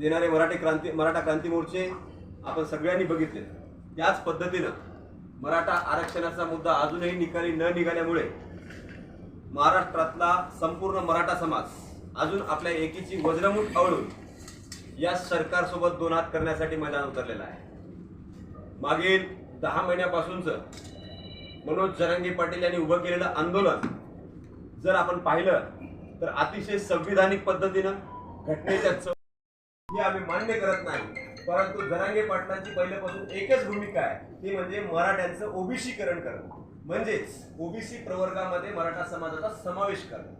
देणारे मराठी क्रांती मराठा क्रांती मोर्चे आपण सगळ्यांनी बघितले. त्याच पद्धतीनं मराठा आरक्षणाचा मुद्दा अजूनही निकाली न निघाल्यामुळे महाराष्ट्रातला संपूर्ण मराठा समाज अजून आपल्या एकीची वज्रमूठ आवळून या सरकारसोबत दोन हात करण्यासाठी मैदान उतरलेला आहे. मागील दहा महिन्यापासूनचं मनोज जरांगे पाटील यांनी उभं केलेलं आंदोलन जर आपण पाहिलं तर अतिशय संविधानिक पद्धतीनं घटनेच्या ही आम्ही मान्य करत नाही. परंतु जरांगे पाटलांची पहिल्यापासून एकच भूमिका आहे. ती म्हणजे मराठ्यांचं ओबीसीकरण करणं. म्हणजेच ओबीसी प्रवर्गामध्ये मराठा समाजाचा समावेश करणं.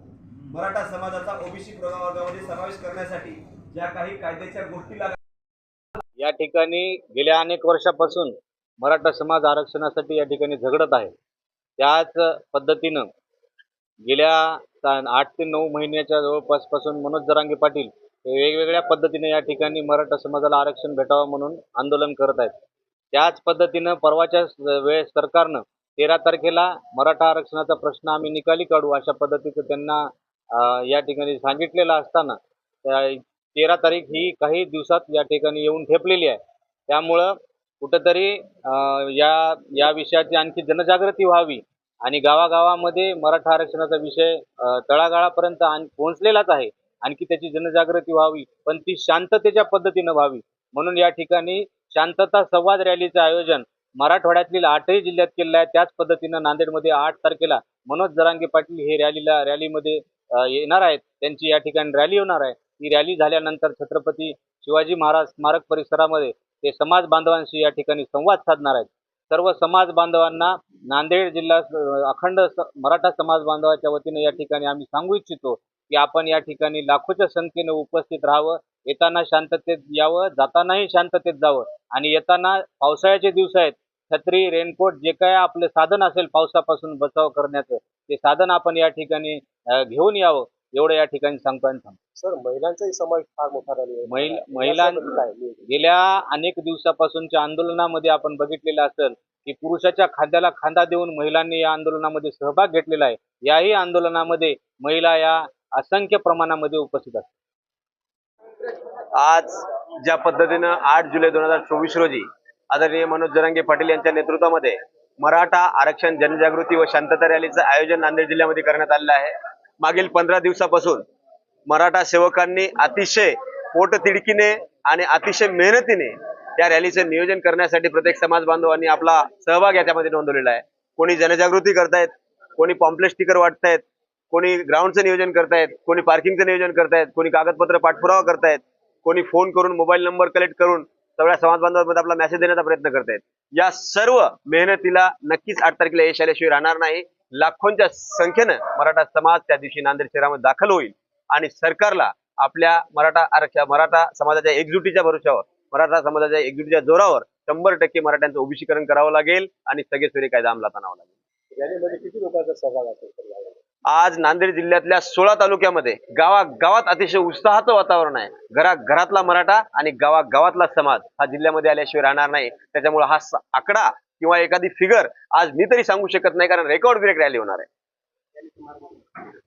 मराठा समाजाचा ओबीसी प्रवर्गामध्ये समावेश करण्यासाठी ज्या काही कायद्याच्या गोष्टी लागतात या ठिकाणी गेल्या अनेक वर्षापासून मराठा समाज आरक्षणासाठी या ठिकाणी झगडत आहे. त्याच पद्धतीनं गेल्या आठ ते नऊ महिन्याच्या जवळपासपासून मनोज जरांगे पाटील वेगवेगळ्या पद्धतीने या ठिकाणी मराठा समाजाला आरक्षण भेटावं म्हणून आंदोलन करत आहेत. त्याच पद्धतीनं परवाच्या वेळेस सरकारनं तेरा तारखेला मराठा आरक्षणाचा प्रश्न आम्ही निकाली काढू अशा पद्धतीचं त्यांना या ठिकाणी सांगितलेलं असताना तेरा तारीख ही काही दिवसात या ठिकाणी येऊन ठेपलेली आहे. त्यामुळं कुठंतरी या या विषयाची आणखी जनजागृती व्हावी आणि गावागावामध्ये मराठा आरक्षणाचा विषय तळागाळापर्यंत आणि पोहोचलेलाच आहे. आणखी त्याची जनजागृती व्हावी पण ती शांततेच्या पद्धतीनं व्हावी. म्हणून या ठिकाणी शांतता संवाद रॅलीचं आयोजन मराठवाड्यातील आठही जिल्ह्यात केलेलं आहे. त्याच पद्धतीनं नांदेडमध्ये आठ तारखेला मनोज जरांगे पाटील हे रॅलीला रॅलीमध्ये येणार आहेत. त्यांची या ठिकाणी रॅली होणार आहे. ही रॅली झाल्यानंतर छत्रपती शिवाजी महाराज स्मारक परिसरामध्ये ते समाज बांधवांशी या ठिकाणी संवाद साधणार आहेत. सर्व समाज बांधवांना नांदेड जिल्हा अखंड मराठा समाज बांधवाच्या वतीने या ठिकाणी आम्ही सांगू इच्छितो. की आपण या ठिकाणी लाखोच्या संख्येने उपस्थित राहावं येताना शांततेत यावं जातानाही शांततेत जावं आणि येताना पावसाळ्याचे दिवस आहेत छत्री रेनकोट जे काय आपले साधन असेल पावसापासून बचाव करण्याचं ते साधन आपण या ठिकाणी घेऊन यावं एवढं या ठिकाणी सांगतो. सर महिलांचाही समावेश फार मोठा आहे. महिल? गेल्या अनेक दिवसापासूनच्या आंदोलनामध्ये आपण बघितलेलं असेल की पुरुषाच्या खांद्याला खांदा देऊन महिलांनी या आंदोलनामध्ये सहभाग घेतलेला आहे याही आंदोलनामध्ये महिला या असंख्य प्रमाणामध्ये उपस्थित असतात. आज ज्या पद्धतीनं आठ जुलै दोन हजार चोवीस रोजी आदरणीय मनोज जरांगे पाटील यांच्या नेतृत्वामध्ये मराठा आरक्षण जनजागृती व शांतता रॅलीचं आयोजन नांदेड जिल्ह्यामध्ये करण्यात आलेलं आहे. मागील पंधरा दिवसापासून मराठा सेवकांनी अतिशय पोटतिडकीने आणि अतिशय मेहनतीने या रॅलीचं नियोजन करण्यासाठी प्रत्येक समाज बांधवांनी आपला सहभाग याच्यामध्ये नोंदवलेला आहे. कोणी जनजागृती करतायत कोणी पॉम्पलेट स्टिकर वाटतायत कोणी ग्राउंडचं नियोजन करतायत कोणी पार्किंगचं नियोजन करतायत कोणी कागदपत्र पाठपुरावा करतायत कोणी फोन करून मोबाईल नंबर कलेक्ट करून सगळ्या समाज बांधवांमध्ये आपला मेसेज देण्याचा प्रयत्न करतायत. या सर्व मेहनतीला नक्कीच आठ तारखेला यश आल्याशिवाय राहणार नाही. लाखोंच्या संख्येनं मराठा समाज त्या दिवशी नांदेड शहरामध्ये दाखल होईल. आणि सरकारला आपल्या मराठा आरक्षण मराठा समाजाच्या एकजुटीच्या भरोशावर मराठा समाजाच्या एकजुटीच्या जोरावर शंभर टक्के मराठ्यांचं ओबीसीकरण करावं लागेल आणि सगळे सोयरे कायदा अंमलात आणावा लागेल. म्हणजे किती लोकांचा सहभाग असेल? आज नांदेड जिल्ह्यातल्या सोळा तालुक्यामध्ये गावागावात अतिशय उत्साहाचं वातावरण आहे. घरा घरातला मराठा आणि गावागावातला समाज हा जिल्ह्यामध्ये आल्याशिवाय राहणार नाही. त्याच्यामुळे हा आकडा किंवा एखादी फिगर आज मी तरी सांगू शकत नाही कारण रेकॉर्ड ब्रेक रॅली होणार आहे.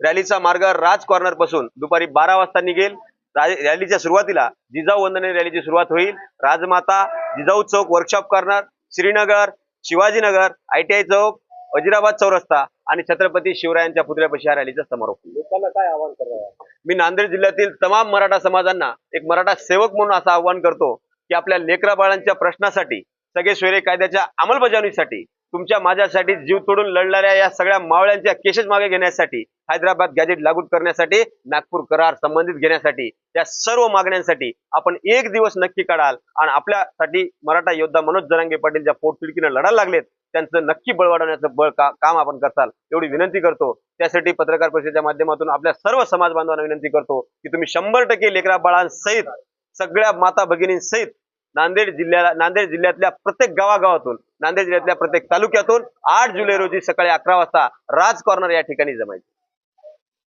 रॅलीचा मार्ग राज कॉर्नरपासून दुपारी बारा वाजता निघेल. रॅलीच्या सुरुवातीला जिजाऊ वंदने रॅलीची सुरुवात होईल. राजमाता जिजाऊ चौक workshop corner Srinagar Shivajinagar ITI चौक वजिराबाद चौरस्ता आणि छत्रपती शिवरायांच्या पुतळ्यापाशी या रॅलीचा समारोप लोकांना काय आवाहन करणार? मी नांदेड जिल्ह्यातील तमाम मराठा समाजांना एक मराठा सेवक म्हणून असं आवाहन करतो की आपल्या लेकरा बाळांच्या प्रश्नासाठी सगळे सोयरे कायद्याच्या अंमलबजावणीसाठी तुमच्या माझ्यासाठी जीव तोडून लढणाऱ्या या सगळ्या मावळ्यांच्या केसेस मागे घेण्यासाठी हैदराबाद गॅजेट लागू करण्यासाठी नागपूर करार संबंधित घेण्यासाठी या सर्व मागण्यांसाठी आपण एक दिवस नक्की काढाल. आणि आपल्यासाठी मराठा योद्धा मनोज जरांगे पाटील ज्या पोटतिडकीनं लढायला लागलेत त्यांचं नक्की बळ वाढवण्याचं बळ का काम आपण करताल एवढी विनंती करतो. त्यासाठी पत्रकार परिषदेच्या माध्यमातून आपल्या सर्व समाज बांधवांना विनंती करतो की तुम्ही शंभर टक्के लेकरा बाळांसहित सगळ्या माता भगिनींसहित नांदेड जिल्ह्याला नांदेड जिल्ह्यातल्या प्रत्येक गावागावातून नांदेड जिल्ह्यातल्या प्रत्येक तालुक्यातून आठ जुलै रोजी सकाळी अकरा वाजता राज कॉर्नर या ठिकाणी जमायचे.